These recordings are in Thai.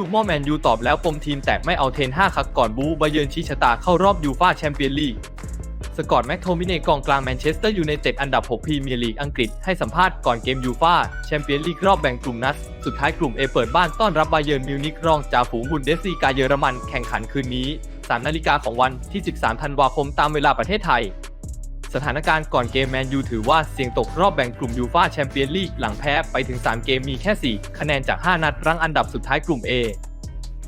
ลูกม่อแมนยูตอบแล้วปมทีมแตกไม่เอาเทน 5คักก่อนบูบาเยิร์นชี้ชะตาเข้ารอบยูฟ่าแชมเปี้ยนลีก สกอตแม็กโทมิเนกองกลางแมนเชสเตอร์ยูไนเต็ดอันดับ 6 พรีเมียร์ลีกอังกฤษให้สัมภาษณ์ก่อนเกมยูฟ่าแชมเปี้ยนลีกรอบแบ่งกลุ่มนัด สุดท้ายกลุ่ม A เปิดบ้านต้อนรับบาเยิร์นมิวนิกรองจ่าฝูงบุนเดสลีกาเยอรมันแข่งขันคืนนี้ 3 นาฬิกาของวันที่ 13 ธันวาคมตามเวลาประเทศไทย สถานการณ์ก่อนเกมแมนยูถือว่าเสี่ยงตกรอบแบ่งกลุ่มยูฟ่าแชมเปี้ยนลีกหลังแพ้ไปถึง 3 เกมมีแค่ 4 คะแนนจาก 5 นัดรั้งอันดับสุดท้ายกลุ่ม A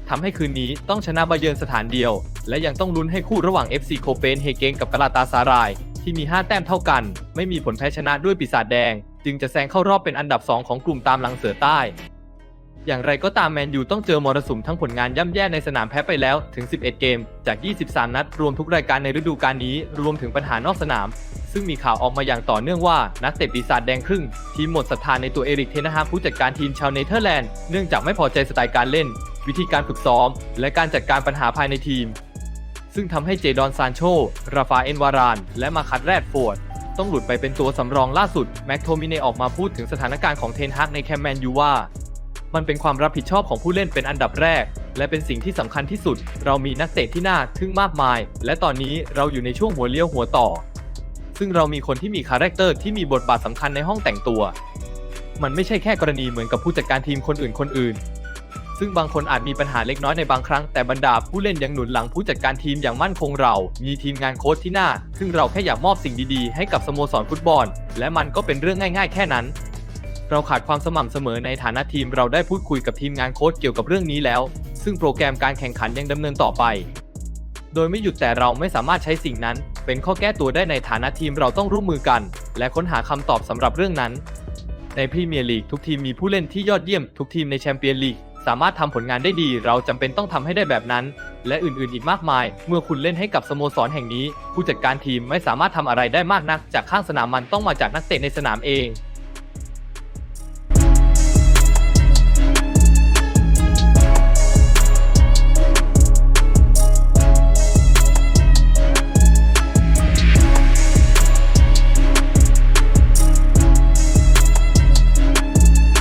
ทำให้คืนนี้ต้องชนะบาเยิร์นสถานเดียว และยังต้องลุ้นให้คู่ระหว่าง FC โคเปนเฮเกนกับกาลาตาซาราย ที่มี 5 แต้มเท่ากัน ไม่มีผลแพ้ชนะด้วยปีศาจแดง จึงจะแซงเข้ารอบเป็นอันดับ 2 ของกลุ่มตามหลังเสือใต้ อย่างไรก็ตามแมนยูต้องเจอมรสุมทั้งผลงานย่ำแย่ในสนามแพ้ไปแล้วถึง 11 เกม จาก 23 นัด รวมทุกรายการในฤดูกาลนี้ รวมถึงปัญหานอกสนาม ซึ่งมีข่าวออกมาอย่างต่อเนื่องว่า นักเตะปีศาจแดงครึ่ง ทีมหมดศรัทธาในตัวเอริกเทนฮาผู้จัดการทีมชาวเนเธอร์แลนด์เนื่องจากไม่พอใจสไตล์การเล่น วิธีการฝึกซ้อม และการจัดการปัญหาภายในทีม ซึ่งทำให้เจดอนซานโช ราฟาเอนวาราน และมาคัตแรดฟอร์ดต้องหลุดไปเป็นตัวสำรองล่าสุดแม็กโทมิเนออกมาพูดถึงสถานการณ์ของเทนฮักในแคมป์แมนยูว่า มันเป็นความรับผิดชอบของผู้เล่นเป็นอันดับแรก และเป็นสิ่งที่สำคัญที่สุด เรามีนักเตะที่น่าทึ่งมากมาย และตอนนี้เราอยู่ในช่วงหัวเลี้ยวหัวต่อ ซึ่งเรามีคนที่มีคาแรคเตอร์ที่มีบทบาทสำคัญในห้องแต่งตัว มันไม่ใช่แค่กรณีเหมือนกับผู้จัดการทีมคนอื่นคนอื่น ซึ่งบางคนอาจมีปัญหาเล็กน้อยในบางครั้งแต่บรรดาผู้เล่นยังหนุนหลังผู้จัดการทีมอย่างมั่นคงเรา มีทีมงานโค้ชที่น่าซึ่งเราแค่อยากมอบสิ่งดีๆ ให้กับสโมสรฟุตบอล และมันก็เป็นเรื่องง่าย ๆ แค่นั้น เราขาดความสม่ำเสมอในฐานะทีมเราได้พูดคุยกับทีมงานโค้ชเกี่ยวกับเรื่องนี้แล้ว ซึ่งโปรแกรมการแข่งขันยังดำเนินต่อไป โดยไม่หยุดแต่เราไม่สามารถใช้สิ่งนั้น เป็นข้อแก้ตัวได้ในฐานะทีมเราต้องร่วมมือกัน และค้นหาคำตอบสำหรับเรื่องนั้น ในพรีเมียร์ลีกทุกทีมมีผู้เล่นที่ยอดเยี่ยมทุกทีมในแชมเปี้ยนลีกสามารถทำผลงานได้ดี เราจำเป็นต้องทำให้ได้แบบนั้น และอื่นๆอีกมากมาย เมื่อคุณเล่นให้กับสโมสรแห่งนี้ ผู้จัดการทีมไม่สามารถทำอะไรได้มากนัก จากข้างสนามมันต้องมาจากนักเตะในสนามเอง